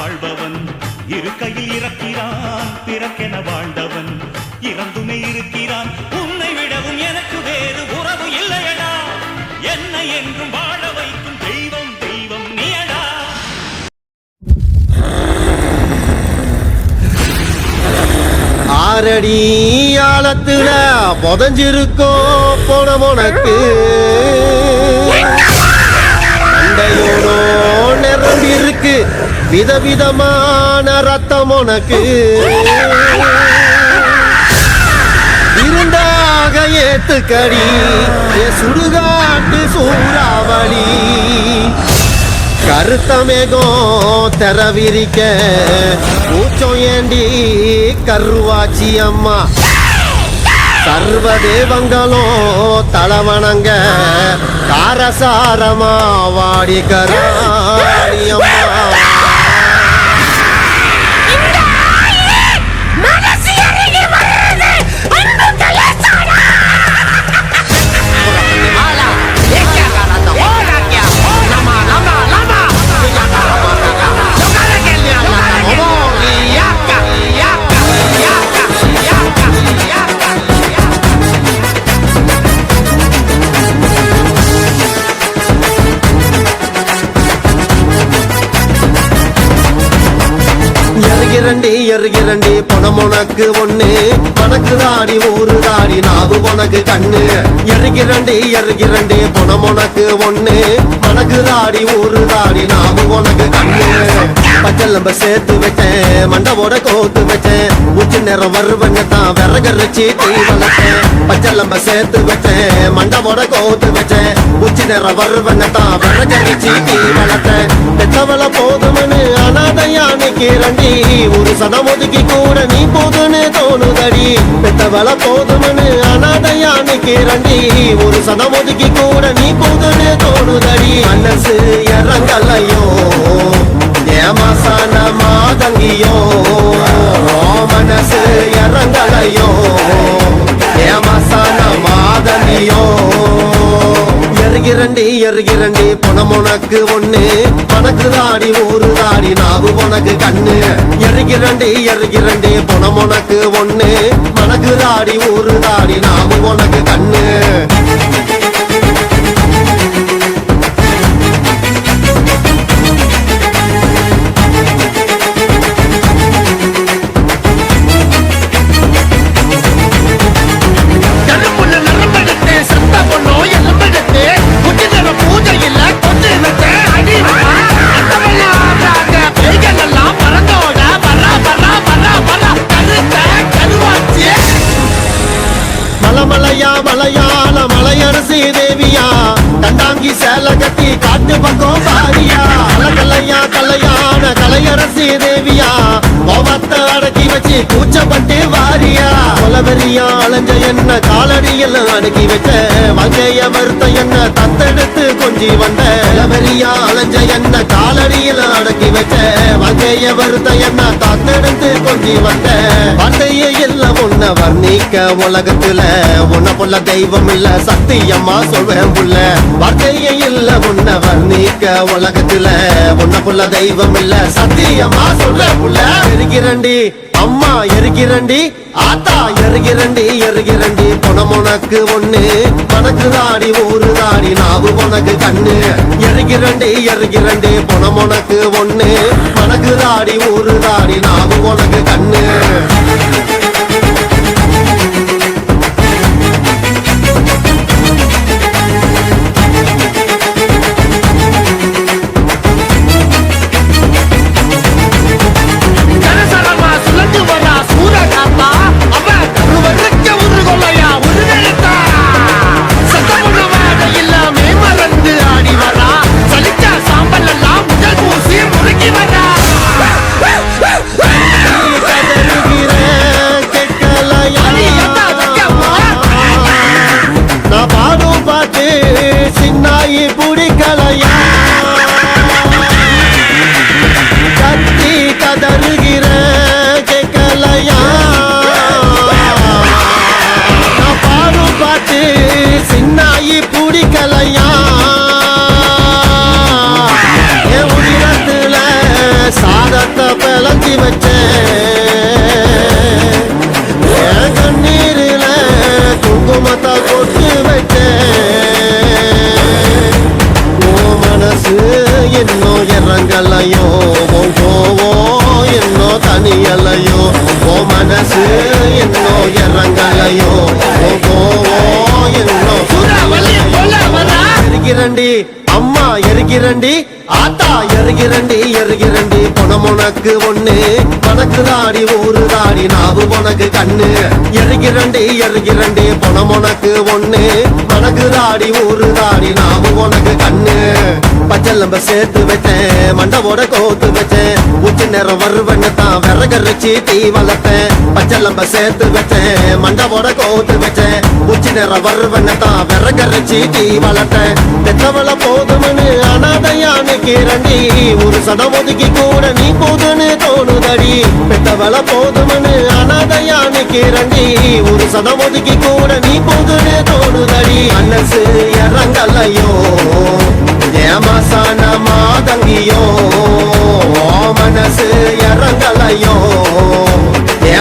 வாழ்பவன். இருக்கையில் இறக்கிறான் பிறக்கென வாழ்ந்தவன். இறந்துமே இருக்கிறான் உன்னை விடவும் எனக்கு வேறு உறவு இல்லையடா. என்னை என்றும் வாழ வைக்கும் தெய்வம் தெய்வம் நீயடா. ஆரடி ஆழத்துல புதஞ்சிருக்கோ போன உனக்கு. அண்டையோடோ நிரம்பி இருக்கு விதவிதமான ரத்தம் உனக்கு. இருந்தாக ஏத்துக்கடி சுடுகாட்டு சூறாவளி. கருத்த தரவிரிக்க தெரவிரிக்க ஊச்சம் ஏண்டி கருவாச்சி அம்மா. சர்வ தேவங்களும் தலவணங்க காரசாரமா வாடி கராணி அம்மா. இரண்டு எருகிறண்டி இரண்டு பணம் உனக்கு ஒண்ணு. உனக்கு தாடி ஊரு தாடி நாவு உனக்கு கண்ணு. எருகிறண்டி எருகிறண்டி பணம் உனக்கு ஒண்ணு. உனக்கு தாடி ஊரு தாடி நாவு உனக்கு கண்ணு. பச்சலம்ப சேர்த்து வச்சேன் மண்டவோட கோத்து வச்சேன் உச்சி நேரம் வருவங்க தான் விறகரிச்சு தீ வளர்த்தேன். பச்சலம்ப சேர்த்து வச்சேன் மண்டவோட கோத்து வச்சேன் உச்சி நேரம் வருவங்க தான் விறகரிச்சு தீ வளர்த்தேன். பெத்தவள போதுமனு அனாதையா நிக்கிறண்டி சதம் ஒதுக்கி கூட நீ போதுன்னு தோணுதடி. பெத்தவள போதும்னு அனாதையா நிக்கிறண்டி ஒரு சதம் ஒதுக்கி கூட நீ போதுன்னு தோணுதடி. மனசு இறங்கலையோ? ஏமாசான மாதங்கியோ? மனசு அருகிரண்டி அருகிரண்டி பணம் உனக்கு ஒண்ணு. உனக்கு தாடி ஊரு தாடி நாவு உனக்கு கண்ணு. எருகிரண்டி எருகிரண்டி பணம் உனக்கு ஒண்ணு. உனக்கு தாடி ஊரு தாடி நாவு உனக்கு கண்ணு. மலையாள மலையரசி தேவியா. தண்டாங்கி சேல கட்டி காட்டு பக்கம் பாரியா. கலையா கலையான கலையரசி தேவியா. கோபத்தை அடக்கி வச்சு கூச்சப்பட்டு வாரியா. கொலவெறியா அலைஞ்ச என்ன காலடியில் அடக்கி வச்ச வங்கைய மறுத்த என்ன தத்தெடுத்து கொஞ்சி வந்த கொலவெறியா அலைஞ்ச என்ன காலடியில் அடக்கி வச்ச வகைய வருத்த என்ன தத்தெடுத்து கொஞ்சி வந்த வார்த்தையே இல்ல உன்னை வர்ணிக்க உலகத்துல உன்னை புள்ள தெய்வம் இல்ல சத்தியம்மா சொல்வேன் புள்ள. வார்த்தையே இல்ல உன்னை வர்ணிக்க உலகத்துல உன்னை புள்ள தெய்வம் இல்ல சத்தியம்மா சொல்வேன் புள்ள. எரிக்கிறண்டி அம்மா எரிக்கிறண்டி ஆத்தா எருகிறண்டி எருகிறண்டி பணம் உனக்கு ஒண்ணு. மனக்கு தாடி ஒரு தாடி நாவு உனக்கு கண்ணு. எருகிறண்டி எருகிறண்டி பணம் உனக்கு ஒண்ணு. மனக்கு தாடி ஒரு தாடி நாவு உனக்கு கண்ணு. la எருகிறண்டி அம்மா எருகிறண்டி ஆத்தா எருகிறண்டி எருகிறண்டி. பணம் உனக்கு ஒண்ணு கணக்கு தாடி ஊரு தாடி நாவு உனக்கு கண்ணு. எருகிறண்டி எருகிறண்டி பணம் உனக்கு ஒண்ணு கணக்கு தாடி ஊரு தாடி நாவு உனக்கு கண்ணு. ஜல்லம்ப சேர்த்து வச்சேன். மண்டவோட கோத்து வச்சேன். உச்சி நேரம் வருவன்னு தான் விறகரிச்சு தீ வளர்த்தேன். பச்சை சேர்த்து வச்சேன். மண்டவோட கோத்து வச்சேன். உச்சி நேரம் வருவன்னு தான் விறகரிச்சு தீ வளர்த்தேன். பெத்தவள போதும்னு அனாதையா நிக்கிறண்டி. ஒரு சடம் ஒதுக்கி கூட நீ போதுன்னு தோணுதடி. பெத்தவள போதும்னு அனாதையா நிக்கிறண்டி. ஒரு சடம் ஒதுக்கி கூட நீ போதுன்னு தோணுதடி. மனசு இறங்கலையோ? மசன மாதங்கியோ மனசு இறங்கலையோ ஏ